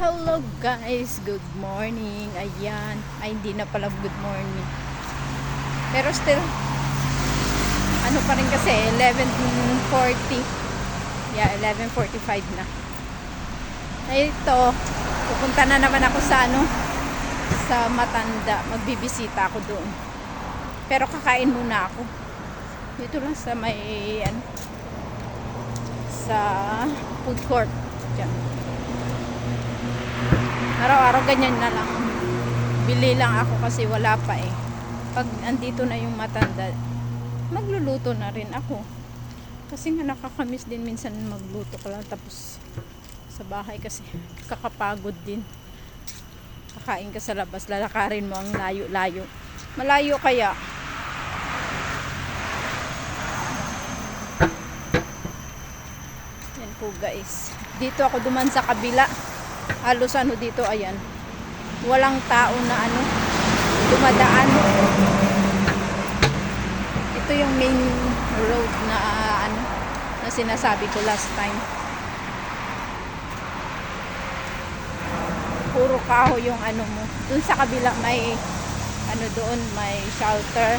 Hello guys, good morning. Ayan. Ay, hindi na pala good morning. Pero still, ano pa rin kasi, 11.40. Yeah, 11.45 na. Ito, pupunta na naman ako sa ano, sa Matanda. Magbibisita ako doon. Pero kakain muna ako. Dito lang sa may, ano, sa food court. Diyan. Araw-araw ganyan na lang. Bili lang ako kasi wala pa eh. Pag andito na yung matanda, magluluto na rin ako. Kasi nga nakakamiss din minsan magluto ka lang tapos sa bahay kasi kakapagod din. Kakain ka sa labas, lalakarin mo ang layo-layo. Malayo kaya. Yan po guys. Dito ako duman sa kabila halos ano dito ayan. Walang tao na ano dumadaan. Ito yung main road na ah, ano na sinasabi ko last time. Puro kaho yung ano mo. Dun sa kabila may ano doon may shelter.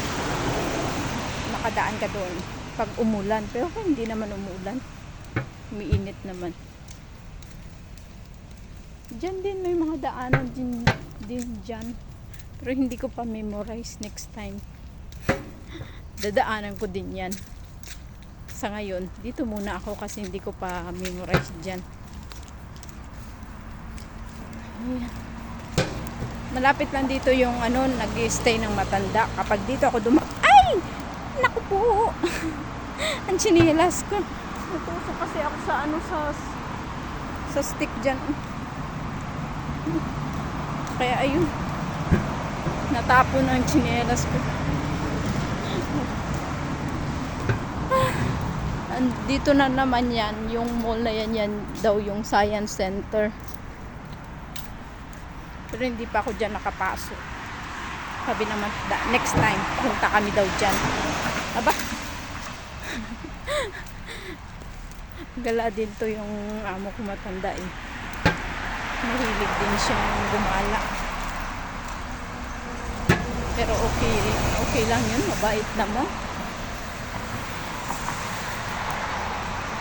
Makadaan ka doon pag umulan. Pero hindi naman umulan umiinit naman Diyan din may mga daanan din, din dyan. Pero hindi ko pa memorize next time. Dadaanan ko din yan. Sa ngayon, dito muna ako kasi hindi ko pa memorize dyan. Ayan. Malapit lang dito yung ano, nag stay ng matanda. Kapag dito ako duma... Ay! Naku po! Ang chinilas ko. Natusok kasi ako sa ano sa sa stick dyan. Kaya ayun. Natapon ang tsinelas ko. Dito na naman yan, yung mall na yan, yan daw yung science center. Pero hindi pa ako dyan nakapasok. Sabi naman, next time, punta kami daw dyan. Aba? Gala din to yung amo ko matanda eh mahilig din siyang gumala. Pero okay, okay lang yun, mabait naman.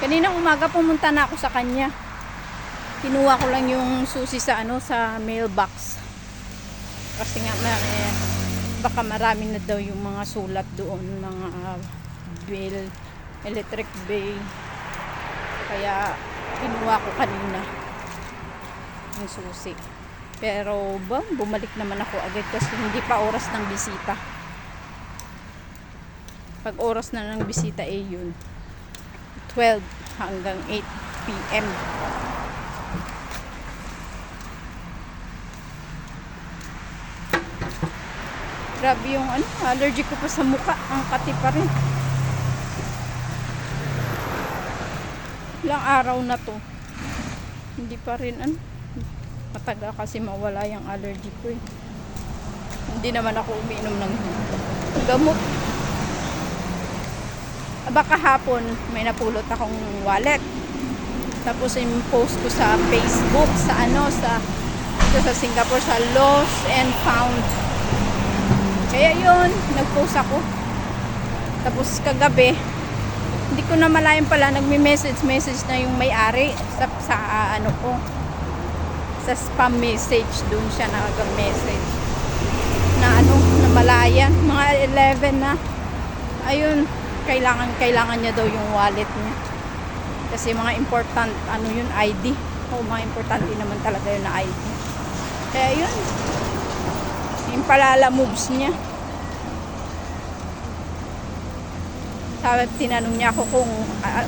Kaninang umaga pumunta na ako sa kanya. Kinuha ko lang yung susi sa ano sa mailbox. Kasi nga eh, baka marami na daw yung mga sulat doon, mga uh, bill, electric bill. Kaya kinuha ko kanina yung susi. Pero ba, bumalik naman ako agad kasi hindi pa oras ng bisita. Pag oras na ng bisita eh yun. 12 hanggang 8 p.m. Grabe yung ano, allergy ko pa sa muka. Ang kati pa rin. Ilang araw na to. Hindi pa rin ano mataga kasi mawala yung allergy ko eh. Hindi naman ako umiinom ng gamot. Aba kahapon may napulot akong wallet. Tapos post ko sa Facebook sa ano sa dito sa Singapore sa lost and found. Kaya yun, nag-post ako. Tapos kagabi, hindi ko na malayan pala nagme-message message na yung may-ari sa, sa uh, ano ko sa spam message dun siya nag-message. Na ano, na malaya. Mga 11 na. Ayun, kailangan kailangan niya daw yung wallet niya. Kasi mga important ano yun, ID o mga importante naman talaga yun na ID kaya yun yung palala moves niya. Sabi, tinanong niya ako kung uh,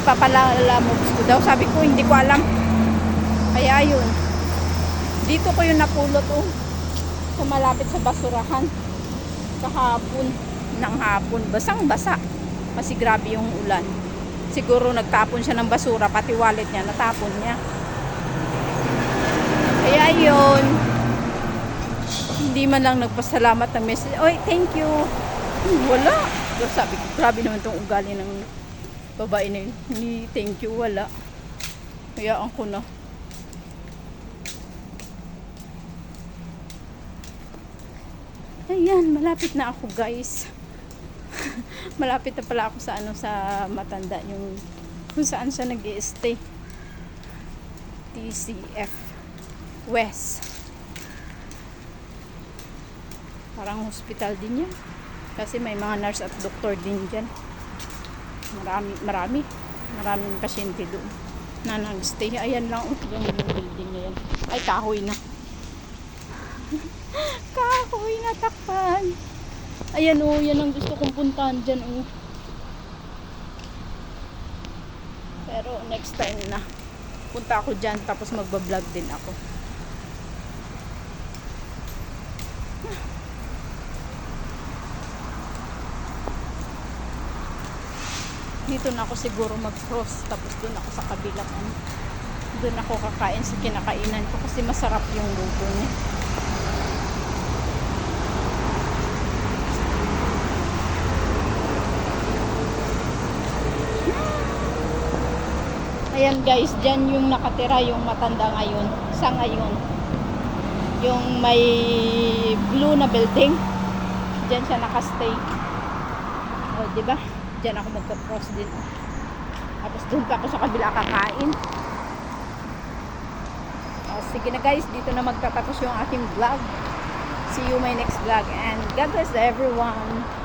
ipapalala moves ko daw. Sabi ko, hindi ko alam kaya yun. Dito ko yung napulot oh. Sa malapit sa basurahan. Kahapon. Nang hapon. Basang basa. Kasi grabe yung ulan. Siguro nagtapon siya ng basura. Pati wallet niya. Natapon niya. Kaya yun. Hindi man lang nagpasalamat ng message. Oy, thank you. Wala. So, sabi ko, grabe naman tong ugali ng babae na yun. Hindi, thank you, wala. Kaya ako na. Ayan, malapit na ako guys. malapit na pala ako sa ano sa matanda yung kung saan siya nag stay TCF West. Parang hospital din yan. Kasi may mga nurse at doktor din dyan. Marami, marami. Maraming pasyente doon na nag-stay. Ayan lang, oh, yung building na yan. Ay, kahoy na. kahoy na takpan. Ayan oh, yan ang gusto kong puntahan dyan oh. Pero next time na. Punta ako dyan tapos magbablog din ako. Dito na ako siguro mag-cross tapos doon ako sa kabilang ano. Doon ako kakain sa kinakainan ko kasi masarap yung luto niya. Ayan guys, dyan yung nakatira yung matanda ngayon. Sa ngayon. Yung may blue na building. Dyan siya nakastay. O, ba? Dyan ako magka-cross din. Tapos doon pa ako sa kabila kakain. O, sige na guys, dito na magtatapos yung aking vlog. See you my next vlog and God bless everyone.